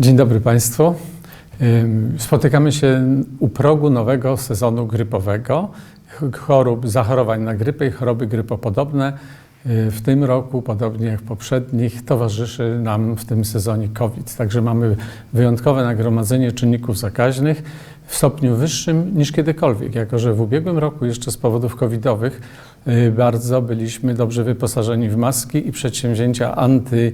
Dzień dobry Państwu. Spotykamy się u progu nowego sezonu grypowego, ch- chorób, zachorowań na grypę i choroby grypopodobne. Y, W tym roku, podobnie jak w poprzednich, towarzyszy nam w tym sezonie COVID. Także mamy wyjątkowe nagromadzenie czynników zakaźnych w stopniu wyższym niż kiedykolwiek, jako że w ubiegłym roku jeszcze z powodów covidowych y, bardzo byliśmy dobrze wyposażeni w maski i przedsięwzięcia anty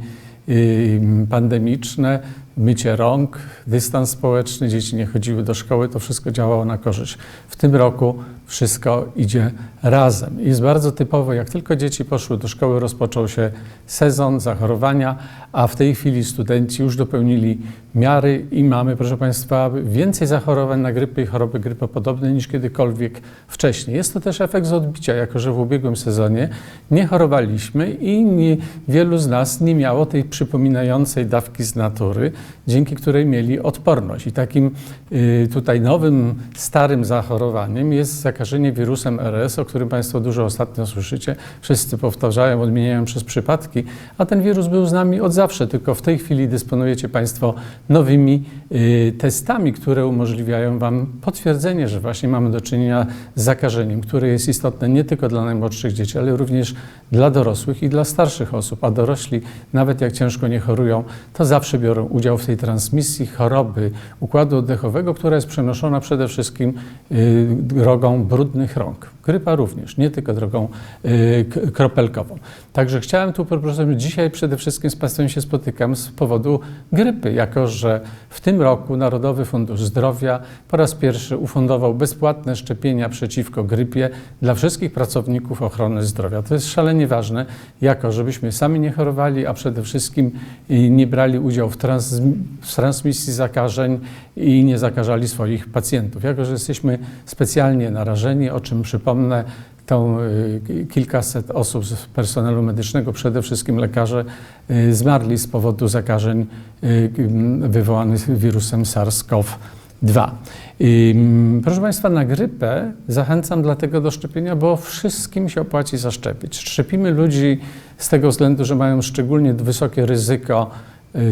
y, pandemiczne, mycie rąk, dystans społeczny, dzieci nie chodziły do szkoły, to wszystko działało na korzyść. W tym roku wszystko idzie razem. Jest bardzo typowo, jak tylko dzieci poszły do szkoły, rozpoczął się sezon zachorowania, a w tej chwili studenci już dopełnili miary i mamy, proszę Państwa, więcej zachorowań na grypę i choroby grypopodobne niż kiedykolwiek wcześniej. Jest to też efekt z odbicia, jako że w ubiegłym sezonie nie chorowaliśmy i nie, wielu z nas nie miało tej przypominającej dawki z natury, dzięki której mieli odporność. I takim y, tutaj nowym, starym zachorowaniem jest zakażenie wirusem RS, o którym Państwo dużo ostatnio słyszycie. Wszyscy powtarzają, odmieniają przez przypadki, a ten wirus był z nami od zawsze, tylko w tej chwili dysponujecie Państwo nowymi y, testami, które umożliwiają Wam potwierdzenie, że właśnie mamy do czynienia z zakażeniem, które jest istotne nie tylko dla najmłodszych dzieci, ale również dla dorosłych i dla starszych osób. A dorośli, nawet jak ciężko nie chorują, to zawsze biorą udział w tej transmisji choroby układu oddechowego, która jest przenoszona przede wszystkim y, drogą brudnych rąk. Grypa również, nie tylko drogą y, kropelkową. Także chciałem tu, proszę, dzisiaj przede wszystkim z Państwem się spotykam z powodu grypy, jako że w tym roku Narodowy Fundusz Zdrowia po raz pierwszy ufundował bezpłatne szczepienia przeciwko grypie dla wszystkich pracowników ochrony zdrowia. To jest szalenie ważne, jako żebyśmy sami nie chorowali, a przede wszystkim y, nie brali udziału w, trans, w transmisji zakażeń i nie zakażali swoich pacjentów. Jako, że jesteśmy specjalnie narażeni, o czym przypomnę, tą y, kilkaset osób z personelu medycznego, przede wszystkim lekarze, y, zmarli z powodu zakażeń y, wywołanych wirusem SARS-CoV-2. I, mm, Proszę Państwa, na grypę zachęcam dlatego do szczepienia, bo wszystkim się opłaci zaszczepić. Szczepimy ludzi z tego względu, że mają szczególnie wysokie ryzyko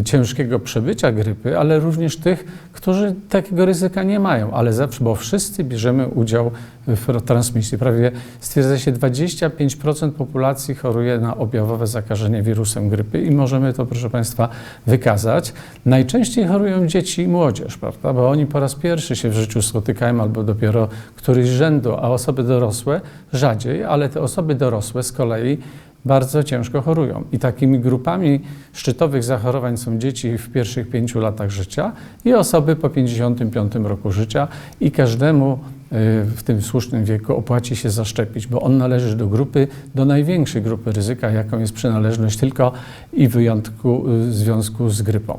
ciężkiego przebycia grypy, ale również tych, którzy takiego ryzyka nie mają, ale zawsze, bo wszyscy bierzemy udział w transmisji. Prawie stwierdza się 25% populacji choruje na objawowe zakażenie wirusem grypy i możemy to, proszę Państwa, wykazać. Najczęściej chorują dzieci i młodzież, prawda, bo oni po raz pierwszy się w życiu spotykają albo dopiero któryś rzędu, a osoby dorosłe rzadziej, ale te osoby dorosłe z kolei bardzo ciężko chorują. I takimi grupami szczytowych zachorowań są dzieci w pierwszych pięciu latach życia i osoby po 55 roku życia i każdemu y, w tym słusznym wieku opłaci się zaszczepić, bo on należy do grupy, do największej grupy ryzyka, jaką jest przynależność tylko i wyjątku y, w związku z grypą.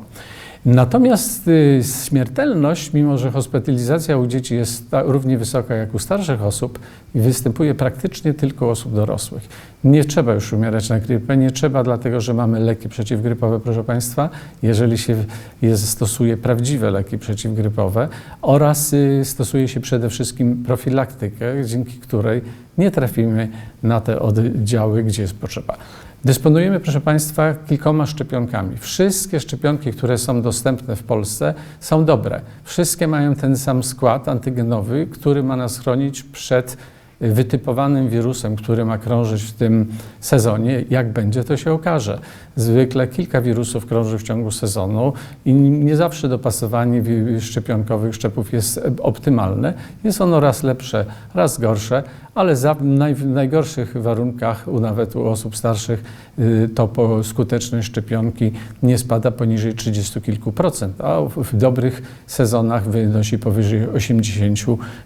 Natomiast y, śmiertelność, mimo że hospitalizacja u dzieci jest równie wysoka jak u starszych osób, występuje praktycznie tylko u osób dorosłych. Nie trzeba już umierać na grypę, nie trzeba dlatego, że mamy leki przeciwgrypowe, proszę Państwa, jeżeli się je stosuje prawdziwe leki przeciwgrypowe oraz y, stosuje się przede wszystkim profilaktykę, dzięki której nie trafimy na te oddziały, gdzie jest potrzeba. Dysponujemy, proszę Państwa, kilkoma szczepionkami. Wszystkie szczepionki, które są dostępne w Polsce, są dobre. Wszystkie mają ten sam skład antygenowy, który ma nas chronić przed wytypowanym wirusem, który ma krążyć w tym sezonie. Jak będzie, to się okaże. Zwykle kilka wirusów krąży w ciągu sezonu i nie zawsze dopasowanie szczepionkowych szczepów jest optymalne. Jest ono raz lepsze, raz gorsze, ale za, naj, w najgorszych warunkach, u, nawet u osób starszych, y, to skuteczność szczepionki nie spada poniżej 30 kilku procent, a w, dobrych sezonach wynosi powyżej 80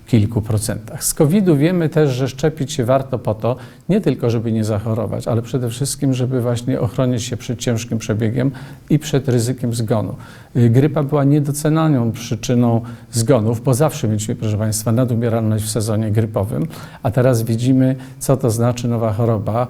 kilku procentach. Z COVID-u wiemy też, że szczepić się warto po to, nie tylko żeby nie zachorować, ale przede wszystkim, żeby właśnie ochronić się przed ciężkim przebiegiem i przed ryzykiem zgonu. Y, Grypa była niedocenaną przyczyną zgonów, bo zawsze mieliśmy, proszę Państwa, nadumieralność w sezonie grypowym, a teraz widzimy, co to znaczy nowa choroba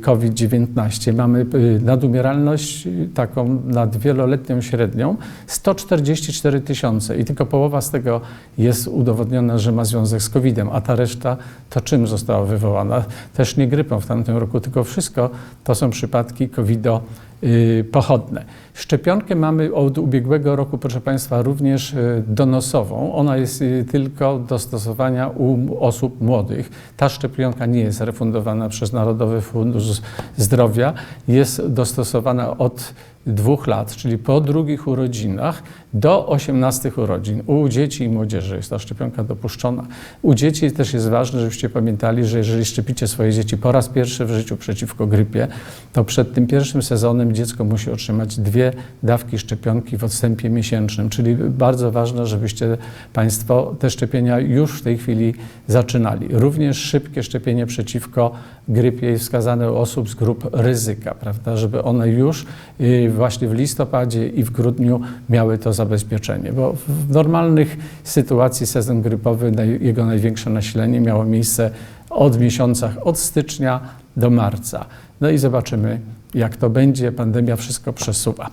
COVID-19. Mamy y, nadumieralność y, taką nad wieloletnią średnią 144 tysiące i tylko połowa z tego jest udowodniona, że ma związek z COVID-em, a ta reszta to czym została wywołana? Też nie grypą w tamtym roku, tylko wszystko to są przypadki COVID-o y, pochodne. Szczepionkę mamy od ubiegłego roku, proszę Państwa, również y, donosową. Ona jest y, tylko do stosowania u osób młodych. Ta szczepionka nie jest refundowana przez Narodowy Fundusz Zdrowia. Jest dostosowana od dwóch lat, czyli po drugich urodzinach do 18 urodzin. U dzieci i młodzieży jest ta szczepionka dopuszczona. U dzieci też jest ważne, żebyście pamiętali, że jeżeli szczepicie swoje dzieci po raz pierwszy w życiu przeciwko grypie, to przed tym pierwszym sezonem dziecko musi otrzymać dwie dawki szczepionki w odstępie miesięcznym, czyli bardzo ważne, żebyście Państwo te szczepienia już w tej chwili zaczynali. Również szybkie szczepienie przeciwko grypie jest wskazane u osób z grup ryzyka, prawda, żeby one już y, właśnie w listopadzie i w grudniu miały to zabezpieczenie, bo w normalnych sytuacji sezon grypowy, jego największe nasilenie miało miejsce od miesiącach od stycznia do marca. No i zobaczymy, jak to będzie. Pandemia wszystko przesuwa.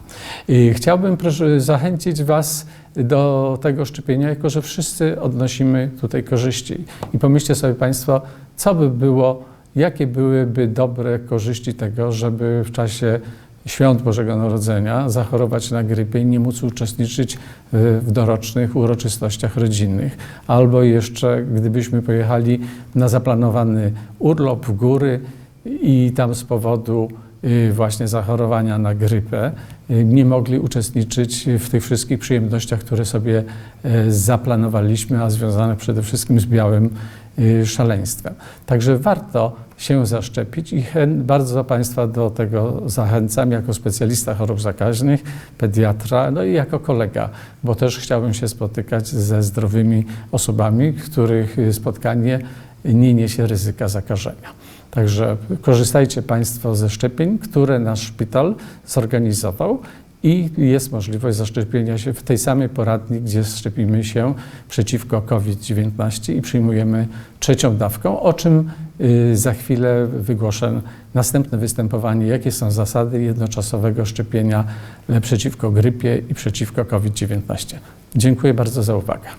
I chciałbym proszę, zachęcić Was do tego szczepienia, jako że wszyscy odnosimy tutaj korzyści. I pomyślcie sobie Państwo, co by było, jakie byłyby dobre korzyści tego, żeby w czasie świąt Bożego Narodzenia zachorować na grypę i nie móc uczestniczyć y, w dorocznych uroczystościach rodzinnych. Albo jeszcze, gdybyśmy pojechali na zaplanowany urlop w góry i tam z powodu y, właśnie zachorowania na grypę y, nie mogli uczestniczyć w tych wszystkich przyjemnościach, które sobie zaplanowaliśmy, a związane przede wszystkim z białym szaleństwem. Także warto się zaszczepić i bardzo Państwa do tego zachęcam jako specjalista chorób zakaźnych, pediatra, no i jako kolega, bo też chciałbym się spotykać ze zdrowymi osobami, których spotkanie nie niesie ryzyka zakażenia. Także korzystajcie Państwo ze szczepień, które nasz szpital zorganizował i jest możliwość zaszczepienia się w tej samej poradni, gdzie szczepimy się przeciwko COVID-19 i przyjmujemy trzecią dawką, o czym za chwilę wygłoszę następne występowanie, jakie są zasady jednoczasowego szczepienia y, przeciwko grypie i przeciwko COVID-19. Dziękuję bardzo za uwagę.